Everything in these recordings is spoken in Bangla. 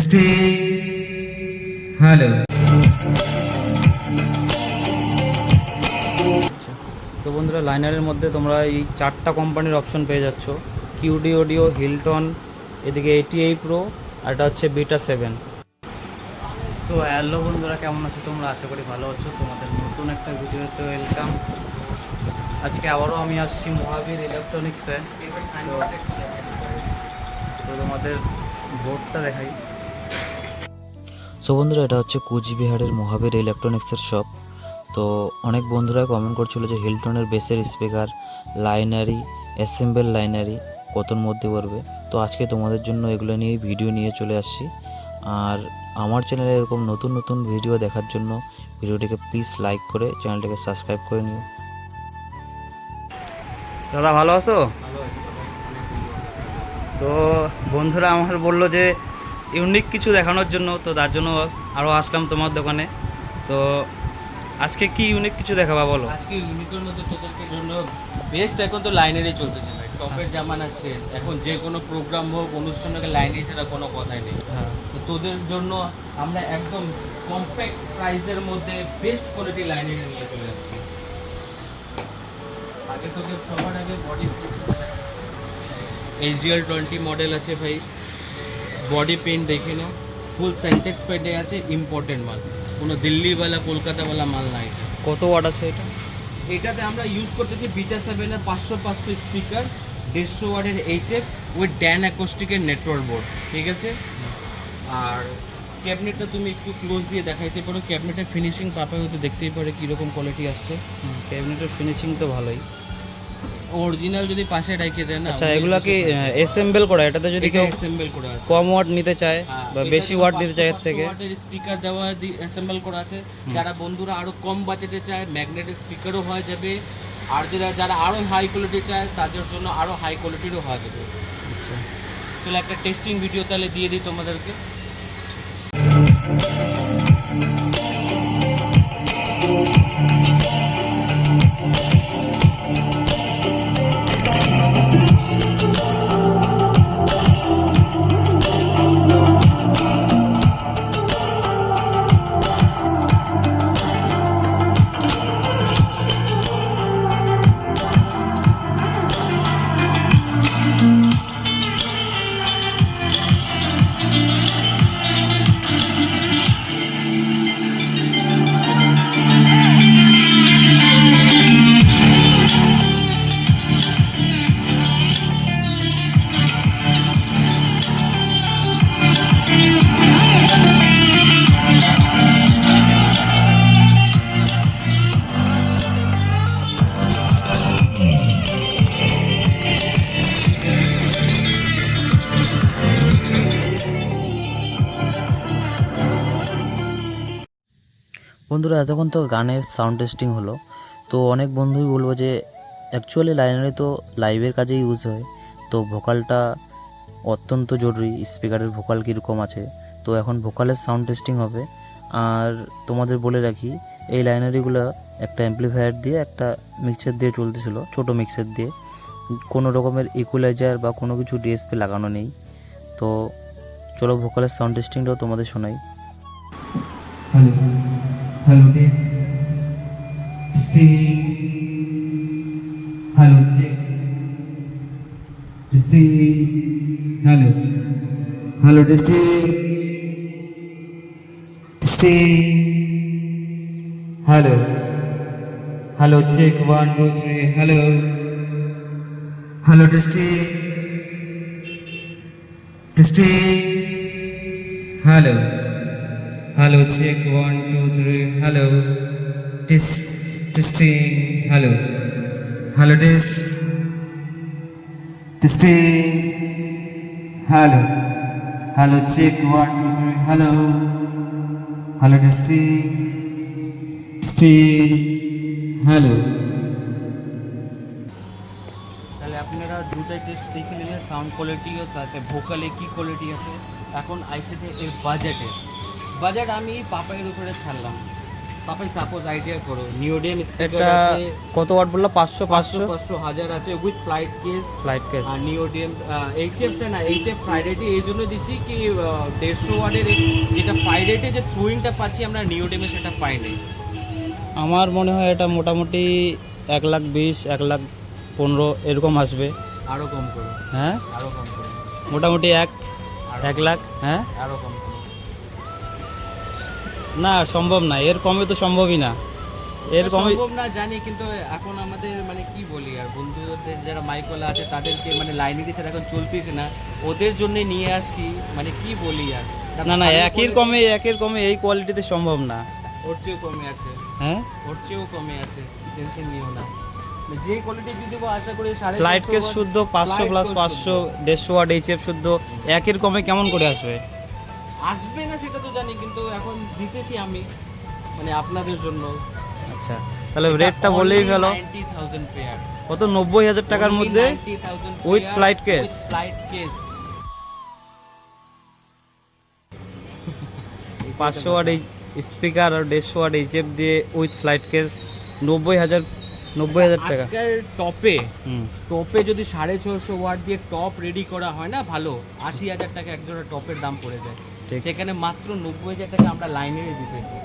Testing. Hello. তো বন্ধুরা লাইনারের মধ্যে তোমরা এই চারটা কোম্পানির অপশন পেয়ে যাচ্ছ। কিউডি অডিও হিলটন এদিকে এটি এই প্রো আর এটা হচ্ছে বিটা সেভেন সো হ্যালো বন্ধুরা কেমন আছো তোমরা? আশা করি ভালো আছো। তোমাদের নতুন একটা ভিডিওতে ওয়েলকাম আজকে আবারও আমি আসছি মহাবীর ইলেকট্রনিক্সে তো তোমাদের বোর্ডটা দেখাই। সো বন্ধুরা এটা হচ্ছে কুচবিহারের মহাবীর ইলেকট্রনিক্সের শপ তো অনেক বন্ধুরা কমেন্ট করছিল যে হিলটনের বেসের স্পিকার লাইনারি অ্যাসেম্বল লাইনারি কতর মধ্যে পড়বে। তো আজকে তোমাদের জন্য এগুলো নিয়েই ভিডিও নিয়ে চলে আসছি। আর আমার চ্যানেলে এরকম নতুন নতুন ভিডিও দেখার জন্য ভিডিওটিকে প্লিজ লাইক করে চ্যানেলটিকে সাবস্ক্রাইব করে নিও। দাদা ভালো আছো। তো বন্ধুরা আমার বলল যে ইউনিক কিছু দেখানোর জন্য তো তার জন্য আরও আসলাম তোমার দোকানে। তো আজকে কি ইউনিক কিছু দেখাবা বলো? আজকে ইউনিকের মধ্যে তোদেরকে জন্য বেস্ট এখন তো লাইনেরই চলতেছে ভাই টপের জামানা শেষ। এখন যে কোনো প্রোগ্রাম হোক অনুষ্ঠান হোক লাইনে ছাড়া কোনো কথাই নেই। হ্যাঁ। তো তোদের জন্য আমরা একদম কম্প্যাক্ট প্রাইসের মধ্যে বেস্ট কোয়ালিটি লাইনারি নিয়ে চলে আসছি। আগে তোকে সবার আগে বডি এইচডিএল টোয়েন্টি মডেল আছে ভাই। বডি পেন দেখে নাও। ফুল সেন্টেক্স পেটে আছে ইম্পর্টেন্ট মাল। কোনো দিল্লিওয়ালা কলকাতাওয়ালা মাল নাই। এটা। কত ওয়াট আছে এটা? এটাতে আমরা ইউজ করতেছি বিটা সেভেনের পাঁচশো পাঁচশো স্পিকার দেড়শো ওয়ার্ডের এইচএফ উইথ ড্যান অ্যাকোস্টিকের নেটওয়ার্ক বোর্ড ঠিক আছে? আর ক্যাবিনেটটা তুমি একটু ক্লোজ দিয়ে দেখাইতে পারো। ক্যাবিনেটের ফিনিশিং পাপা হয়তো দেখতেই পারে কীরকম কোয়ালিটি আসছে। ক্যাবিনেটের ফিনিশিং তো ভালোই। অরিজিনাল যদি পাশে রাখিয়ে দেন আচ্ছা এগুলো কি অ্যাসেম্বল করা এটাতে যদি কেউ অ্যাসেম্বল করা আছে। কম ওয়াট নিতে চায় হ্যাঁ, বা বেশি ওয়াট 500 দিতে চায় এর থেকে। ওয়াটের স্পিকার দেওয়া অ্যাসেম্বল করা আছে। যারা বন্ধুরা আরও কম বাজেটে চায় ম্যাগনেটের স্পিকারও হয়ে যাবে। আর যারা যারা আরও হাই কোয়ালিটি চায় তাদের জন্য আরও হাই কোয়ালিটিরও হয়ে যাবে। আচ্ছা। তাহলে একটা টেস্টিং ভিডিও তাহলে দিয়ে দিই তোমাদেরকে। বন্ধুরা, এতক্ষণ তো গানের সাউন্ড টেস্টিং হলো। তো অনেক বন্ধুই বলব যে অ্যাকচুয়ালি লাইনারি তো লাইভের কাজে ইউজ হয়। তো ভোকালটা অত্যন্ত জরুরি স্পিকারের ভোকাল কীরকম আছে। তো এখন ভোকালের সাউন্ড টেস্টিং হবে। আর তোমাদের বলে রাখি, এই লাইনারিগুলো একটা অ্যাম্পলিফায়ার দিয়ে, একটা মিক্সার দিয়ে চলতেছিল, ছোট মিক্সার দিয়ে। কোনো রকমের ইকুলাইজার বা কোনো কিছু ডিএসপি লাগানো নেই। তো চলো ভোকালের সাউন্ড টেস্টিংটাও তোমাদের শোনাই। Hello. This. Testing. Hello. Check. Testing. Hello. Hello. Testing. Testing. Hello. Hello. Check. One, two, three. Hello. Hello. Testing. Testing. Hello. Hello, check one, two, three. Hello. Test, testing. Hello. Hello, test. Testing. Hello. Hello, check one, two, three. Hello. Hello, testing. Testing. Hello. তাহলে আপনারা দুটাই টেস্ট দেখে নিলেন সাউন্ড কোয়ালিটিও সাথে ভোকালে কি কোয়ালিটি আছে এখন আইসিতে এর বাজেটে বাজেট আমি পাপাইয়ের উপরে ছাড়লাম। পাপাই সাপোজ আইডিয়া করো নিওডিয়াম এটা কত ওয়াট বলল? পাঁচশো পাঁচশো? পাঁচশো হাজার আছে with flight case flight case R neodymium এইচএফটা না এইচএফ ফ্রাইডেটি এই জন্য দিচ্ছি কি দেড়শো ওয়ার্ডের যেটা ফ্রাইডেটে যে থ্রুইংটা পাচ্ছি আমরা নিওডিয়ামে সেটা পাই নাই। আমার মনে হয় এটা মোটামুটি এক লাখ বিশ এক লাখ পনেরো এরকম আসবে। আরও কম করো। হ্যাঁ? আরও কম করো। মোটামুটি এক এক লাখ হ্যাঁ? আরও কম করো। না সম্ভব না এর কমে তো সম্ভবই না। এর কমে সম্ভব না জানি কিন্তু এখন আমাদের মানে কি বলি আর বন্ধুদের যারা মাইকওয়ালা আছে তাদেরকে মানে লাইনেরই ছাড়া এখন চলতেছে না। ওদের জন্য নিয়ে আসছি মানে কি বলি আর। না না একের কমে একের কমে এই কোয়ালিটিতে সম্ভব না। ওর চেয়েও কমে আছে। হ্যাঁ? ওর চেয়েও কমে আছে টেনশন নিও না। যে কোয়ালিটি দিয়ে দেবো আশা করি সাড়ে চারশো কেস শুদ্ধ পাঁচশো প্লাস পাঁচশো। দেড়শো ওয়াট এইচএফ শুদ্ধ একের কমে কেমন করে আসবে? আসবে না সেটা তো জানি কিন্তু এখন দিতেছি আমি মানে আপনাদের জন্য। আচ্ছা তাহলে রেটটা বলেই থাউজেন্ড কত? নব্বই হাজার টাকার মধ্যে with flight case? Flight case পাঁচশো ওয়াট এই স্পিকার আর দেড়শো ওয়াট এইচএফ দিয়ে উইথ ফ্লাইট কেস নব্বই হাজার নব্বই হাজার টাকা। আজকের টপে টপে যদি সাড়ে ছশো ওয়াট দিয়ে টপ রেডি করা হয় না ভালো। আশি হাজার টাকা এক জোড়া টপের দাম পড়ে যায়। সেখানে মাত্র নব্বই হাজার টাকা আমরা লাইনে দিতেছি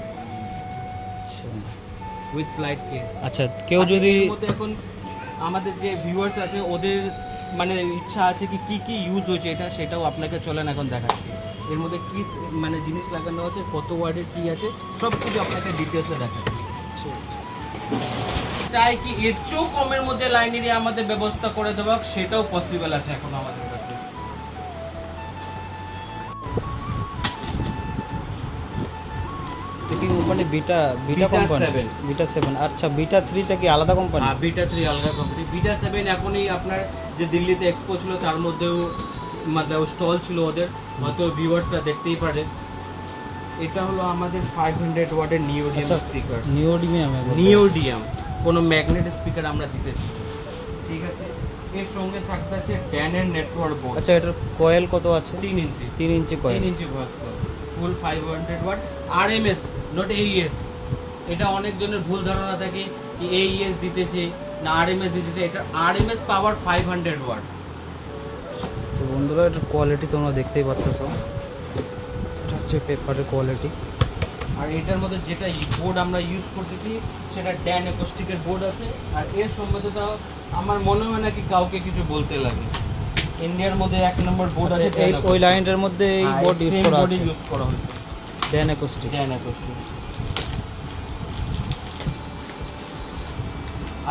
আচ্ছা। উইথ ফ্লাইট কেস আচ্ছা কেউ যদি এখন আমাদের যে ভিউয়ার্স আছে ওদের মানে ইচ্ছা আছে কি কি কি ইউজ হয়েছে এটা সেটাও আপনাকে চলেন এখন দেখাচ্ছি। এর মধ্যে কি মানে জিনিস লাগানো আছে কত ওয়ার্ডের কি আছে সব কিছু আপনাকে ডিটেলসে দেখাচ্ছি। চাই কি এর চেয়েও কমের মধ্যে লাইনেরই আমাদের ব্যবস্থা করে দেওয়া সেটাও পসিবল আছে এখন আমাদের। কি company beta beta company. Beta seven আচ্ছা বিটা থ্রিটা কি আলাদা কোম্পানি হ্যাঁ বিটা থ্রি আলগা কোম্পানি বিটা সেভেন এখনই আপনার যে দিল্লিতে এক্সপো ছিল তার মধ্যেও মানে স্টল ছিল ওদের। হয়তো ভিউয়ার্সরা দেখতেই পারে। এটা হলো আমাদের ফাইভ হান্ড্রেড ওয়াটের নিওডিয়াম স্পিকার নিওডিমিয়াম নিওডিয়াম কোনো ম্যাগনেট স্পিকার আমরা দিতেছি। ঠিক আছে? এর সঙ্গে থাকতে আছে ড্যানের নেটওয়ার্ক বোর্ড আচ্ছা এটার কয়েল কত আছে? তিন ইঞ্চি। তিন ইঞ্চি কয়েল তিন inch voice full five hundred watt R M S not এইএস এটা অনেকজনের ভুল ধারণা থাকে কি এইএস দিতেছে না আর এম এস দিতেছে এটা R M S power five hundred watt তো বন্ধুরা এটার কোয়ালিটি তোমরা দেখতেই পাচ্ছ এটা হচ্ছে পেপারের কোয়ালিটি আর এটার মধ্যে যেটা বোর্ড আমরা ইউজ করতেছি সেটা ড্যান একস্টিকের বোর্ড আছে। আর এর সম্বন্ধে তো আমার মনে হয় না কি কাউকে কিছু বলতে লাগে। ইন্ডিয়ার মধ্যে এক নম্বর বোর্ড আছে আচ্ছা, এই ওই লাইনটার মধ্যে এই বোর্ড ইউজ করা আছে। ইউজ করা হয়েছে। ড্যান অ্যাকোস্টিক ড্যান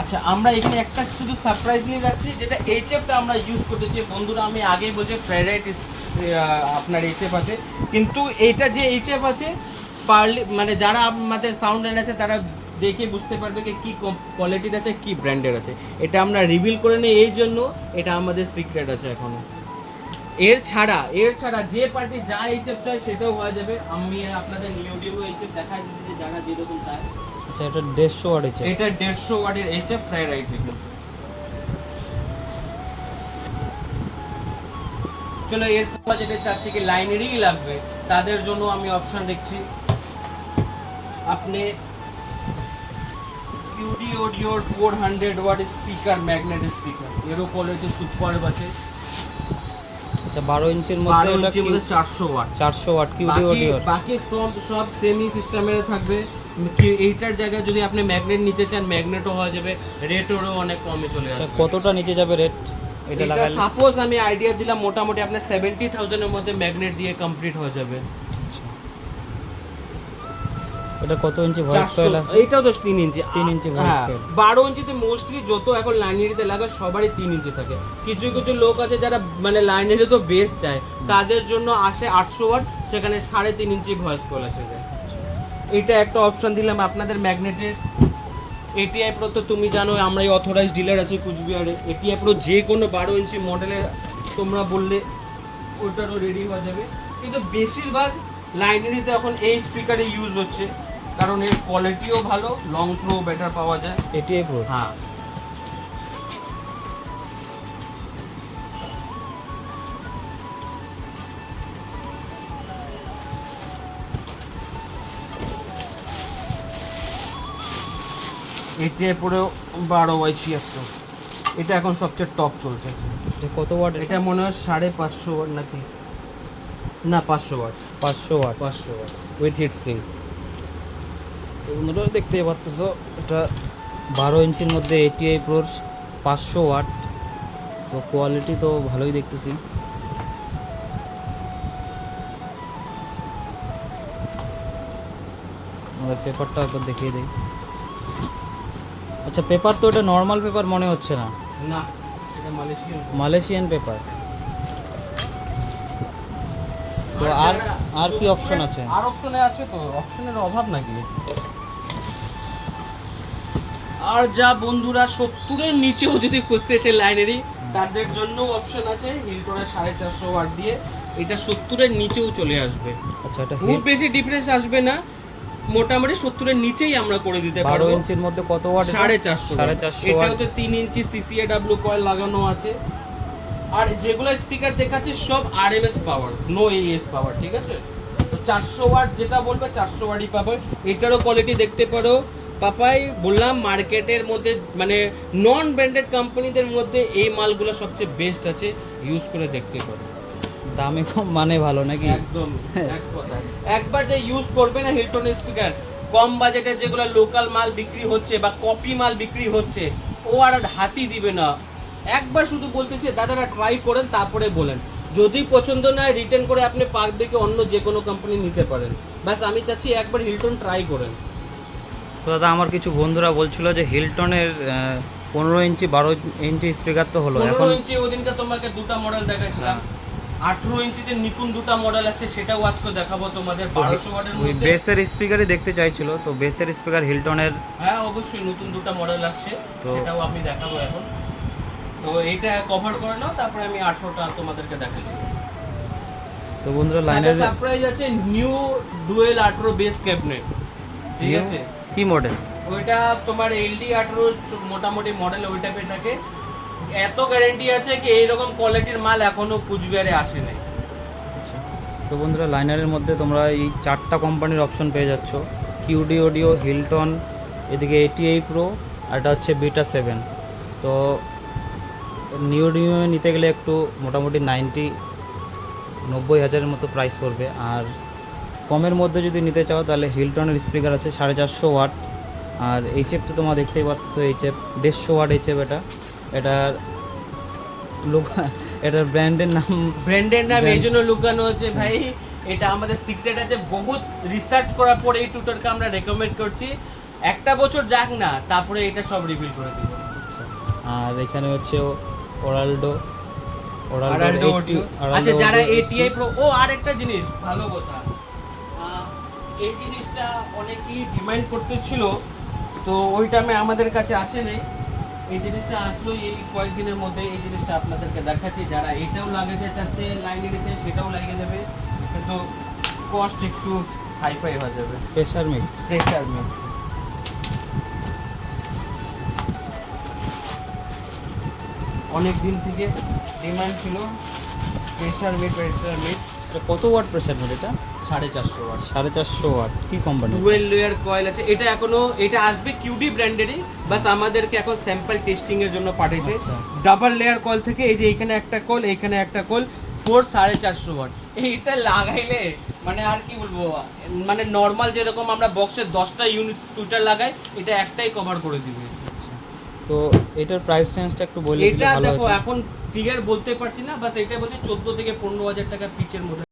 আচ্ছা আমরা এখানে একটা শুধু সারপ্রাইজ নিয়ে যাচ্ছি যেটা এইচএফটা আমরা ইউজ করতেছি বন্ধুরা আমি আগেই বলছি ফ্রাইড আপনার এইচএফ আছে। কিন্তু এটা যে এইচএফ আছে পারলে মানে যারা আমাদের সাউন্ড লাইন আছে তারা দেখে বুঝতে পারবে যে কী কোয়ালিটির আছে কী ব্র্যান্ডের আছে। এটা আমরা রিভিল করে নিই এই জন্য এটা আমাদের সিক্রেট আছে এখনও। এর ছাড়া এর ছাড়া যে পার্টি যা এইচএফ চায় সেটাও হয়ে যাবে। আমি আপনাদের নিউডিও এইচএফ দেখাই দিচ্ছি যারা যেরকম চায়। আচ্ছা এটা দেড়শো ওয়াট আছে এটা দেড়শো ওয়াটের এইচএফ ফ্রাই রাইট দেখুন। চলো এরপর যেটা চাচ্ছি কি লাইনেরই লাগবে। তাদের জন্য আমি অপশন দেখছি। আপনি QD অডিওর four hundred watt speaker magnet speaker এরও কোয়ালিটি সুপার আছে। আচ্ছা বারো ইঞ্চির মধ্যে ওটা মধ্যে চারশো ওয়াট চারশো ওয়াট কিউডি বাকি সব সব সেমি সিস্টেমের থাকবে। এইটার জায়গায় যদি আপনি ম্যাগনেট নিতে চান ম্যাগনেটও হয়ে যাবে। রেটেরও অনেক কমে চলে আচ্ছা কতটা নিচে যাবে রেট এটা লাগালে। সাপোজ আমি আইডিয়া দিলাম মোটামুটি আপনার সেভেন্টি থাউজেন্ডের মধ্যে ম্যাগনেট দিয়ে কমপ্লিট হয়ে যাবে। এটা কত ইঞ্চি ভয়েস 400 কয়েল আছে? এইটাও তো তিন ইঞ্চি তিন ইঞ্চি voice হ্যাঁ, coil। বারো ইঞ্চিতে মোস্টলি যত এখন লাইনারিতে লাগে সবারই তিন ইঞ্চি থাকে। কিছু কিছু লোক আছে যারা মানে লাইনারি তো বেস চায়। তাদের জন্য আসে আটশো ওয়াট সেখানে সাড়ে তিন ইঞ্চি ভয়েস কল আসে এটা একটা অপশন দিলাম আপনাদের ম্যাগনেটের এটিআই প্রো তো তুমি জানো আমরা এই অথরাইজ ডিলার আছে কুচবিহারে। এটিআই প্রো যে কোনো বারো ইঞ্চি মডেলের তোমরা বললে ওটারও রেডি হয়ে যাবে। কিন্তু বেশিরভাগ লাইনারিতে এখন এই স্পিকারে ইউজ হচ্ছে। কারণ এর কোয়ালিটিও ভালো লং প্রো বেটার পাওয়া যায়। এটিআই প্রো হ্যাঁ। এটি পরেও বারো বাই ছিয়াত্তর। এটা এখন সবচেয়ে টপ চলছে। এটা কত ওয়াট এটা? মনে হয় সাড়ে পাঁচশো ওয়াট নাকি? না পাঁচশো ওয়াট পাঁচশো ওয়াট পাঁচশো ওয়াট উইথ হিট সিং তো বন্ধুরা দেখতে পাচ্ছ এটা বারো ইঞ্চির মধ্যে এটিআই প্রোর পাঁচশো ওয়াট। তো কোয়ালিটি তো ভালোই দেখতেছি। আমাদের পেপারটা একবার দেখিয়ে দিই। আচ্ছা পেপার তো এটা নর্মাল পেপার মনে হচ্ছে না? না মালয়েশিয়ান পেপার তো আর আর কি অপশন আছে? আর অপশনে আছে তো অপশনের অভাব নাকি? আর যা বন্ধুরা সত্তরের নিচেও যদি খুঁজতেছে লাইনেরই তাদের জন্য অপশন আছে হিলটনের সাড়ে চারশো ওয়াট দিয়ে এটা সত্তরের নিচেও চলে আসবে। আচ্ছা এটা খুব বেশি ডিফারেন্স আসবে না মোটামুটি সত্তরের নিচেই আমরা করে দিতে পারব। ইঞ্চির মধ্যে কত ওয়াট সাড়ে চারশো সাড়ে চারশো এটাও তো তিন ইঞ্চি সিসিএ ডাব্লিউ কয়েল লাগানো আছে। আর যেগুলো স্পিকার দেখাচ্ছে সব R M S power no as power ঠিক আছে? তো চারশো ওয়াট যেটা বলবে চারশো ওয়াটই পাবে। এটারও কোয়ালিটি দেখতে পারো। পাপাই বললাম মার্কেটের মধ্যে মানে নন ব্র্যান্ডেড কোম্পানিদের মধ্যে এই মালগুলো সবচেয়ে বেস্ট আছে ইউজ করে দেখতে পারো। দামে কম মানে ভালো নাকি? একদম এক কথা। একবার যে ইউজ করবে না হিলটন স্পিকার কম বাজেটে যেগুলো লোকাল মাল বিক্রি হচ্ছে বা কপি মাল বিক্রি হচ্ছে ও আর হাতি দিবে না। একবার শুধু বলতেছে দাদারা ট্রাই করেন তারপরে বলেন। যদি পছন্দ না রিটার্ন করে আপনি পার্ক দেখে অন্য যে কোনো কোম্পানি নিতে পারেন। ব্যাস আমি চাচ্ছি একবার হিলটন ট্রাই করেন। তো দাদা আমার কিছু বন্ধুরা বলছিল যে হিলটনের পনেরো ইঞ্চি বারো ইঞ্চি স্পিকার তো হলো। এখন ইঞ্চি ওদিনকে তোমাকে দুটা মডেল দেখাচ্ছিলাম আঠেরো ইঞ্চিতে নিপুণ দুটা মডেল আছে সেটাও আজকে দেখাবো তোমাদের বারোশো ওয়াটের ওই বেসের স্পিকারই দেখতে চাইছিল তো বেসের স্পিকার হিলটনের হ্যাঁ অবশ্যই নতুন দুটো মডেল আসছে তো- সেটাও আমি দেখাবো এখন। তো এইটা কভার করে নাও তারপরে আমি আঠারোটা তোমাদেরকে দেখাচ্ছি। তো বন্ধুরা লাইনের সারপ্রাইজ আছে নিউ ডুয়েল আঠারো বেস ক্যাবিনেট ঠিক আছে? কি মডেল ওইটা তোমার এলডি আঠারো মোটামুটি মডেল ওইটা পেয়ে থাকে। এত গ্যারেন্টি আছে কি এইরকম কোয়ালিটির মাল এখনও কুচবিহারে আসে নাই তো বন্ধুরা লাইনারের মধ্যে তোমরা এই চারটা কোম্পানির অপশন পেয়ে যাচ্ছ। কিউডি অডিও হিলটন এদিকে এটি এই প্রো আর এটা হচ্ছে বিটা সেভেন তো নিউ ডিও নিতে গেলে একটু মোটামুটি নাইনটি নব্বই হাজারের মতো প্রাইস পড়বে। আর কমের মধ্যে যদি নিতে চাও তাহলে হিলটনের স্পিকার আছে সাড়ে চারশো ওয়াট। আর এইচএফ তো তোমরা দেখতেই পাচ্ছ এইচএফ দেড়শো ওয়াট এইচএফ এটা। এটার লোক এটার ব্র্যান্ডের নাম। ব্র্যান্ডের নাম এই জন্য লুকানো হচ্ছে ভাই। এটা আমাদের সিক্রেট আছে বহুত রিসার্চ করার পরে এই টুটারকে আমরা রেকমেন্ড করছি। একটা বছর যাক না তারপরে এটা সব রিভিল করে দিব। আর এখানে হচ্ছে ওরালডো ওরালডো আচ্ছা যারা এটিআই প্রো ও আরেকটা জিনিস ভালো কথা। এই জিনিসটা অনেকেই ডিমান্ড করতেছিল তো ওই টাইমে আমাদের কাছে আসে নেই। এই জিনিসটা আসলো এই কয়েকদিনের মধ্যে এই জিনিসটা আপনাদেরকে দেখাচ্ছি। যারা এটাও লাগাতে চাচ্ছে লাইনে দিতে সেটাও লাগিয়ে দেবে। কিন্তু কস্ট একটু হাইফাই হয়ে যাবে। প্রেশার মিট প্রেশার মিট অনেক দিন থেকে ডিমান্ড ছিল। প্রেশার মিট প্রেশার মিট কত ওয়াট প্রেশার মিট এটা? সাড়ে চারশো ওয়াট। সাড়ে চারশো ওয়াট কি কোম্পানি টুয়েলভ লেয়ার কয়েল আছে। এটা এখনও এটা আসবে কিউডি ব্র্যান্ডেরই বাস আমাদেরকে এখন স্যাম্পল টেস্টিং এর জন্য পাঠিয়েছে আচ্ছা। ডাবল লেয়ার কয়েল থেকে এই যে এখানে একটা কল এখানে একটা কল ফোর সাড়ে চারশো ওয়াট। এইটা লাগাইলে মানে আর কি বলব মানে নর্মাল যেরকম আমরা বক্সের দশটা ইউনিট টুইটার লাগাই এটা একটাই কভার করে দিবে। তো এটার প্রাইস রেঞ্জটা একটু বলে এটা দেখো এখন ক্লিয়ার বলতে পারছি না বাস এটা বলছি চোদ্দ থেকে পনেরো হাজার টাকা পিচের মধ্যে।